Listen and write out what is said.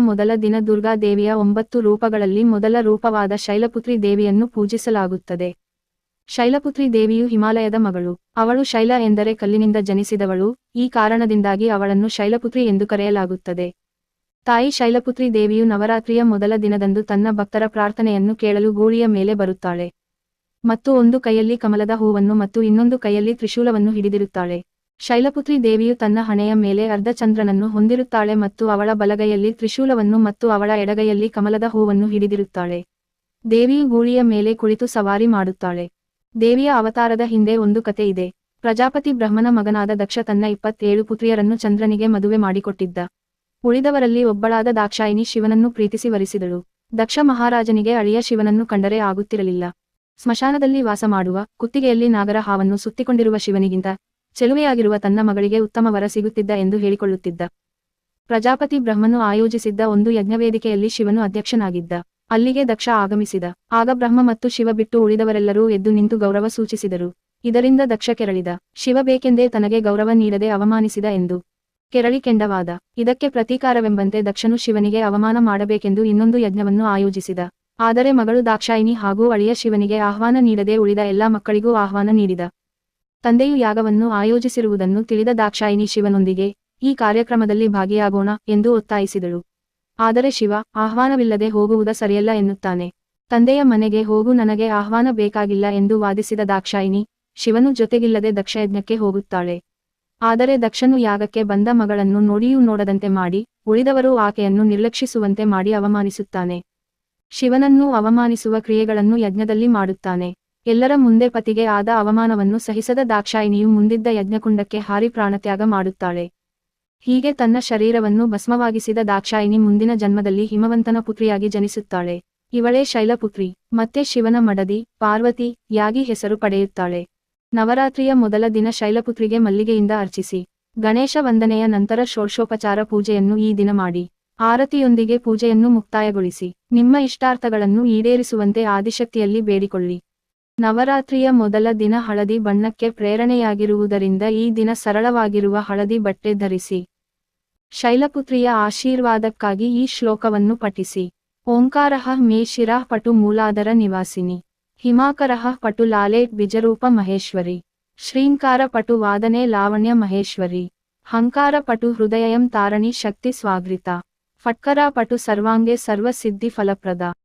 ಮೊದಲ ದಿನ ದುರ್ಗಾ ದೇವಿಯ ಒಂಬತ್ತು ರೂಪಗಳಲ್ಲಿ ಮೊದಲ ರೂಪವಾದ ಶೈಲಪುತ್ರಿ ದೇವಿಯನ್ನು ಪೂಜಿಸಲಾಗುತ್ತದೆ. ಶೈಲಪುತ್ರಿ ದೇವಿಯು ಹಿಮಾಲಯದ ಮಗಳು. ಅವಳು ಶೈಲ ಎಂದರೆ ಕಲ್ಲಿನಿಂದ ಜನಿಸಿದವಳು. ಈ ಕಾರಣದಿಂದಾಗಿ ಅವಳನ್ನು ಶೈಲಪುತ್ರಿ ಎಂದು ಕರೆಯಲಾಗುತ್ತದೆ. ತಾಯಿ ಶೈಲಪುತ್ರಿ ದೇವಿಯು ನವರಾತ್ರಿಯ ಮೊದಲ ದಿನದಂದು ತನ್ನ ಭಕ್ತರ ಪ್ರಾರ್ಥನೆಯನ್ನು ಕೇಳಲು ಗೂಳಿಯ ಮೇಲೆ ಬರುತ್ತಾಳೆ. ಮತ್ತು ಒಂದು ಕೈಯಲ್ಲಿ ಕಮಲದ ಹೂವನ್ನು ಮತ್ತು ಇನ್ನೊಂದು ಕೈಯಲ್ಲಿ ತ್ರಿಶೂಲವನ್ನು ಹಿಡಿದಿರುತ್ತಾಳೆ. ಶೈಲಪುತ್ರಿ ದೇವಿಯು ತನ್ನ ಹಣೆಯ ಮೇಲೆ ಅರ್ಧಚಂದ್ರನನ್ನು ಹೊಂದಿರುತ್ತಾಳೆ ಮತ್ತು ಅವಳ ಬಲಗೈಯಲ್ಲಿ ತ್ರಿಶೂಲವನ್ನು ಮತ್ತು ಅವಳ ಎಡಗೈಯಲ್ಲಿ ಕಮಲದ ಹೂವನ್ನು ಹಿಡಿದಿರುತ್ತಾಳೆ. ದೇವಿಯು ಗೂಳಿಯ ಮೇಲೆ ಕುಳಿತು ಸವಾರಿ ಮಾಡುತ್ತಾಳೆ. ದೇವಿಯ ಅವತಾರದ ಹಿಂದೆ ಒಂದು ಕತೆ ಇದೆ. ಪ್ರಜಾಪತಿ ಬ್ರಹ್ಮನ ಮಗನಾದ ದಕ್ಷ ತನ್ನ ಇಪ್ಪತ್ತೇಳು ಪುತ್ರಿಯರನ್ನು ಚಂದ್ರನಿಗೆ ಮದುವೆ ಮಾಡಿಕೊಟ್ಟಿದ್ದ. ಉಳಿದವರಲ್ಲಿ ಒಬ್ಬಳಾದ ದಾಕ್ಷಾಯಿನಿ ಶಿವನನ್ನು ಪ್ರೀತಿಸಿ ವರಿಸಿದಳು. ದಕ್ಷ ಮಹಾರಾಜನಿಗೆ ಅಳಿಯ ಶಿವನನ್ನು ಕಂಡರೆ ಆಗುತ್ತಿರಲಿಲ್ಲ. ಸ್ಮಶಾನದಲ್ಲಿ ವಾಸ ಮಾಡುವ ಕುತ್ತಿಗೆಯಲ್ಲಿ ನಾಗರ ಹಾವನ್ನು ಸುತ್ತಿಕೊಂಡಿರುವ ಶಿವನಿಗಿಂತ ಚೆಲುವೆಯಾಗಿರುವ ತನ್ನ ಮಗಳಿಗೆ ಉತ್ತಮ ವರ ಸಿಗುತ್ತಿದ್ದ ಎಂದು ಹೇಳಿಕೊಳ್ಳುತ್ತಿದ್ದ. ಪ್ರಜಾಪತಿ ಬ್ರಹ್ಮನು ಆಯೋಜಿಸಿದ್ದ ಒಂದು ಯಜ್ಞವೇದಿಕೆಯಲ್ಲಿ ಶಿವನು ಅಧ್ಯಕ್ಷನಾಗಿದ್ದ. ಅಲ್ಲಿಗೆ ದಕ್ಷ ಆಗಮಿಸಿದ. ಆಗ ಬ್ರಹ್ಮ ಮತ್ತು ಶಿವ ಬಿಟ್ಟು ಉಳಿದವರೆಲ್ಲರೂ ಎದ್ದು ನಿಂತು ಗೌರವ ಸೂಚಿಸಿದರು. ಇದರಿಂದ ದಕ್ಷ ಕೆರಳಿದ. ಶಿವ ಬೇಕೆಂದೇ ತನಗೆ ಗೌರವ ನೀಡದೆ ಅವಮಾನಿಸಿದ ಎಂದು ಕೆರಳಿ ಕೆಂಡವಾದ. ಇದಕ್ಕೆ ಪ್ರತೀಕಾರವೆಂಬಂತೆ ದಕ್ಷನು ಶಿವನಿಗೆ ಅವಮಾನ ಮಾಡಬೇಕೆಂದು ಇನ್ನೊಂದು ಯಜ್ಞವನ್ನು ಆಯೋಜಿಸಿದ. ಆದರೆ ಮಗಳು ದಾಕ್ಷಾಯಿನಿ ಹಾಗೂ ಅಳಿಯ ಶಿವನಿಗೆ ಆಹ್ವಾನ ನೀಡದೆ ಉಳಿದ ಎಲ್ಲಾ ಮಕ್ಕಳಿಗೂ ಆಹ್ವಾನ ನೀಡಿದ. ತಂದೆಯು ಯಾಗವನ್ನು ಆಯೋಜಿಸಿರುವುದನ್ನು ತಿಳಿದ ದಾಕ್ಷಾಯಿನಿ ಶಿವನೊಂದಿಗೆ, ಈ ಕಾರ್ಯಕ್ರಮದಲ್ಲಿ ಭಾಗಿಯಾಗೋಣ ಎಂದು ಒತ್ತಾಯಿಸಿದಳು. ಆದರೆ ಶಿವ, ಆಹ್ವಾನವಿಲ್ಲದೆ ಹೋಗುವುದ ಸರಿಯಲ್ಲ ಎನ್ನುತ್ತಾನೆ. ತಂದೆಯ ಮನೆಗೆ ಹೋಗು, ನನಗೆ ಆಹ್ವಾನ ಬೇಕಾಗಿಲ್ಲ ಎಂದು ವಾದಿಸಿದ ದಾಕ್ಷಾಯಿನಿ ಶಿವನು ಜೊತೆಗಿಲ್ಲದೆ ದಕ್ಷಯಜ್ಞಕ್ಕೆ ಹೋಗುತ್ತಾಳೆ. ಆದರೆ ದಕ್ಷನು ಯಾಗಕ್ಕೆ ಬಂದ ಮಗಳನ್ನು ನೋಡಿಯೂ ನೋಡದಂತೆ ಮಾಡಿ, ಉಳಿದವರು ಆಕೆಯನ್ನು ನಿರ್ಲಕ್ಷಿಸುವಂತೆ ಮಾಡಿ ಅವಮಾನಿಸುತ್ತಾನೆ. ಶಿವನನ್ನು ಅವಮಾನಿಸುವ ಕ್ರಿಯೆಗಳನ್ನು ಯಜ್ಞದಲ್ಲಿ ಮಾಡುತ್ತಾನೆ. ಎಲ್ಲರ ಮುಂದೆ ಪತಿಗೆ ಆದ ಅವಮಾನವನ್ನು ಸಹಿಸದ ದಾಕ್ಷಾಯಿನಿಯು ಮುಂದಿದ್ದ ಯಜ್ಞಕುಂಡಕ್ಕೆ ಹಾರಿ ಪ್ರಾಣತ್ಯಾಗ ಮಾಡುತ್ತಾಳೆ. ಹೀಗೆ ತನ್ನ ಶರೀರವನ್ನು ಭಸ್ಮವಾಗಿಸಿದ ದಾಕ್ಷಾಯಿನಿ ಮುಂದಿನ ಜನ್ಮದಲ್ಲಿ ಹಿಮವಂತನ ಪುತ್ರಿಯಾಗಿ ಜನಿಸುತ್ತಾಳೆ. ಇವಳೇ ಶೈಲಪುತ್ರಿ, ಮತ್ತೆ ಶಿವನ ಮಡದಿ, ಪಾರ್ವತಿ, ಯಾಗಿ ಹೆಸರು ಪಡೆಯುತ್ತಾಳೆ. ನವರಾತ್ರಿಯ ಮೊದಲ ದಿನ ಶೈಲಪುತ್ರಿಗೆ ಮಲ್ಲಿಗೆಯಿಂದ ಅರ್ಚಿಸಿ. ಗಣೇಶ ವಂದನೆಯ ನಂತರ ಷೋಡ್ಶೋಪಚಾರ ಪೂಜೆಯನ್ನು ಈ ದಿನ ಮಾಡಿ. ಆರತಿಯೊಂದಿಗೆ ಪೂಜೆಯನ್ನು ಮುಕ್ತಾಯಗೊಳಿಸಿ. ನಿಮ್ಮ ಇಷ್ಟಾರ್ಥಗಳನ್ನು ಈಡೇರಿಸುವಂತೆ ಆದಿಶಕ್ತಿಯಲ್ಲಿ ಬೇಡಿಕೊಳ್ಳಿ. ನವರಾತ್ರಿಯ ಮೊದಲ ದಿನ ಹಳದಿ ಬಣ್ಣಕ್ಕೆ ಪ್ರೇರಣೆಯಾಗಿರುವುದರಿಂದ ಈ ದಿನ ಸರಳವಾಗಿರುವ ಹಳದಿ ಬಟ್ಟೆ ಧರಿಸಿ. ಶೈಲಪುತ್ರಿಯ ಆಶೀರ್ವಾದಕ್ಕಾಗಿ ಈ ಶ್ಲೋಕವನ್ನು ಪಠಿಸಿ. ಓಂಕಾರಃ ಮೇ ಶಿರಃ ಪಟು ಮೂಲಾದರ ನಿವಾಸಿನಿ. ಹಿಮಾಕರಃ ಪಟು ಲಾಲೇಟ್ ಬಿಜರೂಪ ಮಹೇಶ್ವರಿ. ಶ್ರೀಂಕಾರ ಪಟು ವಾದನೆ ಲಾವಣ್ಯ ಮಹೇಶ್ವರಿ. ಹಂಕಾರ ಪಟು ಹೃದಯಂ ತಾರಣಿ ಶಕ್ತಿ ಸ್ವಾಗೃತ. ಫಟ್ಕರ ಪಟು ಸರ್ವಾಂಗೆ ಸರ್ವಸಿದ್ಧಿ ಫಲಪ್ರದ.